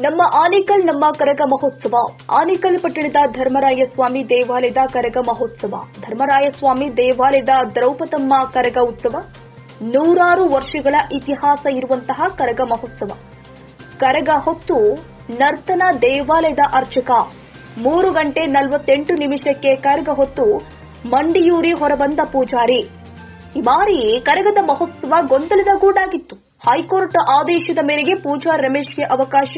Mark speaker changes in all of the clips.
Speaker 1: ನಮ್ಮ ಆನೇಕಲ್ ನಮ್ಮ ಕರಗ ಮಹೋತ್ಸವ. ಆನೇಕಲ್ ಪಟ್ಟಣದ ಧರ್ಮರಾಯಸ್ವಾಮಿ ದೇವಾಲಯದ ಕರಗ ಮಹೋತ್ಸವ. ಧರ್ಮರಾಯಸ್ವಾಮಿ ದೇವಾಲಯದ ದ್ರೌಪದಮ್ಮ ಕರಗ ಉತ್ಸವ. ನೂರಾರು ವರ್ಷಗಳ ಇತಿಹಾಸ ಇರುವಂತಹ ಕರಗ ಮಹೋತ್ಸವ. ಕರಗ ಹೊತ್ತು ನರ್ತನ ದೇವಾಲಯದ ಅರ್ಚಕ. ಮೂರು ಗಂಟೆ ನಲವತ್ತೆಂಟು ನಿಮಿಷಕ್ಕೆ ಕರಗ ಹೊತ್ತು ಮಂಡಿಯೂರಿ ಹೊರಬಂದ ಪೂಜಾರಿ. ಈ ಬಾರಿ ಕರಗದ ಮಹೋತ್ಸವ ಗೊಂದಲದ ಗೂಡಾಗಿತ್ತು. ಹೈಕೋರ್ಟ್ ಆದೇಶದ ಮೇರೆಗೆ ಪೂಜಾ ರಮೇಶ್ಗೆ ಅವಕಾಶ.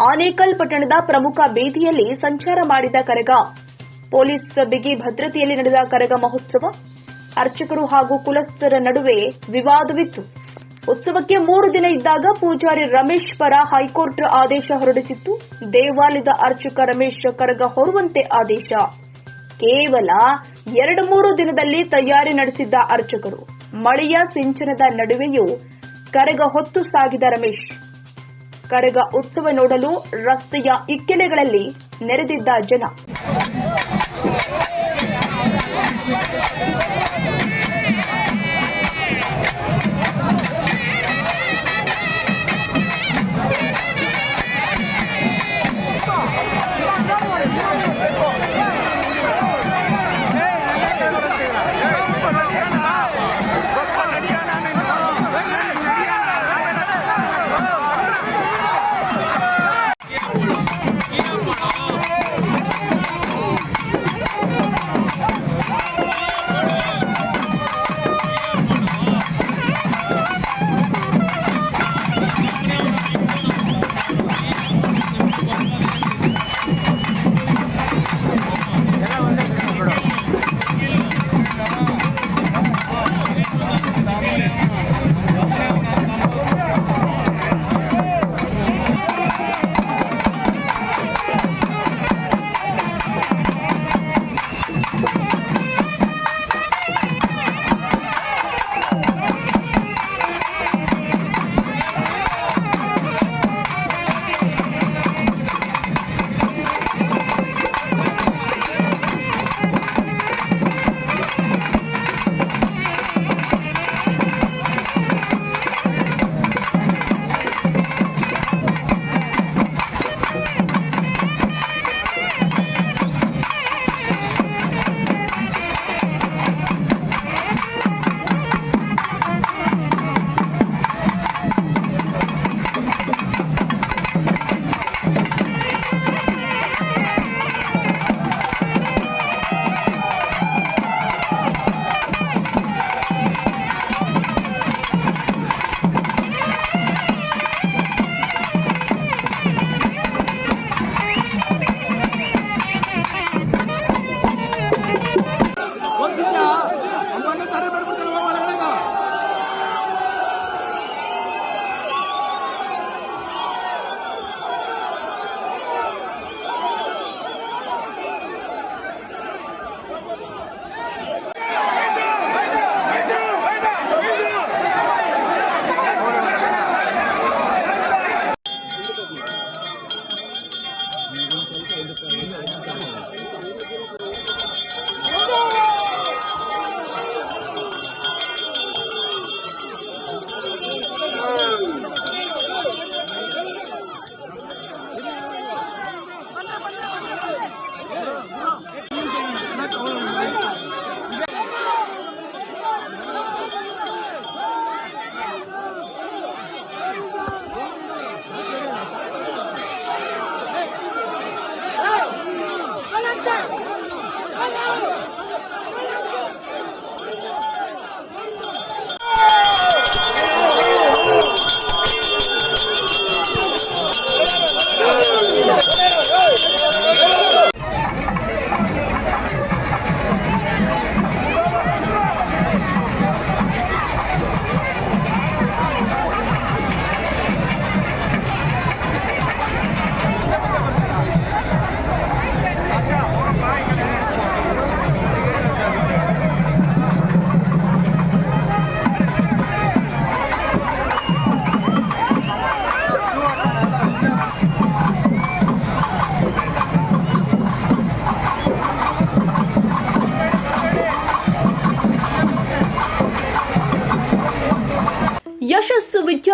Speaker 1: ಆನೇಕಲ್ ಪಟ್ಟಣದ ಪ್ರಮುಖ ಬೀದಿಯಲ್ಲಿ ಸಂಚಾರ ಮಾಡಿದ ಕರಗ. ಪೊಲೀಸ್ ಬಿಗಿ ಭದ್ರತೆಯಲ್ಲಿ ನಡೆದ ಕರಗ ಮಹೋತ್ಸವ. ಅರ್ಚಕರು ಹಾಗೂ ಕುಲಸ್ಥರ ನಡುವೆ ವಿವಾದವಿತ್ತು. ಉತ್ಸವಕ್ಕೆ ಮೂರು ದಿನ ಇದ್ದಾಗ ಪೂಜಾರಿ ರಮೇಶ್ ಪರ ಹೈಕೋರ್ಟ್ ಆದೇಶ ಹೊರಡಿಸಿತ್ತು. ದೇವಾಲಯದ ಅರ್ಚಕ ರಮೇಶ್ ಕರಗ ಹೊರುವಂತೆ ಆದೇಶ. ಕೇವಲ ಎರಡು ಮೂರು ದಿನದಲ್ಲಿ ತಯಾರಿ ನಡೆಸಿದ್ದ ಅರ್ಚಕರು. ಮಳೆಯ ಸಿಂಚನದ ನಡುವೆಯೂ ಕರಗ ಹೊತ್ತು ಸಾಗಿದ ರಮೇಶ್. ಕರಗ ಉತ್ಸವ ನೋಡಲು ರಸ್ತೆಯ ಇಕ್ಕೆಲೆಗಳಲ್ಲಿ ನೆರೆದಿದ್ದ ಜನ.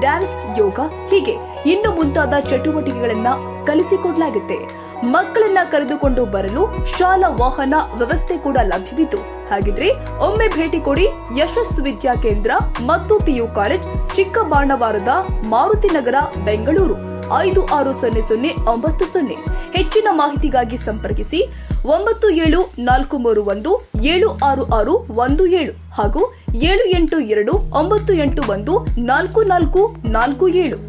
Speaker 1: ಡ್ಯಾನ್ಸ್ ಯೋಗ ಹೀಗೆ ಇನ್ನು ಮುಂತಾದ ಚಟುವಟಿಕೆಗಳನ್ನ ಕಲಿಸಿಕೊಡಲಾಗುತ್ತೆ. ಮಕ್ಕಳನ್ನ ಕರೆದುಕೊಂಡು ಬರಲು ಶಾಲಾ ವಾಹನ ವ್ಯವಸ್ಥೆ ಕೂಡ ಲಭ್ಯವಿತ್ತು. ಹಾಗಿದ್ರೆ ಒಮ್ಮೆ ಭೇಟಿ ಕೊಡಿ ಯಶಸ್ ವಿದ್ಯಾ ಕೇಂದ್ರ ಮತ್ತು ಪಿಯು ಕಾಲೇಜ್, ಚಿಕ್ಕಬಾಣವಾರದ ಮಾರುತಿ ನಗರ, ಬೆಂಗಳೂರು. ಐದು ಆರು ಸೊನ್ನೆ ಸೊನ್ನೆ ಒಂಬತ್ತು ಸೊನ್ನೆ. ಹೆಚ್ಚಿನ ಮಾಹಿತಿಗಾಗಿ ಸಂಪರ್ಕಿಸಿ ಒಂಬತ್ತು ಏಳು ನಾಲ್ಕು ಮೂರು ಒಂದು ಏಳು ಆರು ಆರು ಒಂದು ಏಳು ಹಾಗೂ ಏಳು ಎಂಟು ಎರಡು ಒಂಬತ್ತು ಎಂಟು ಒಂದು ನಾಲ್ಕು ನಾಲ್ಕು ನಾಲ್ಕು ಏಳು.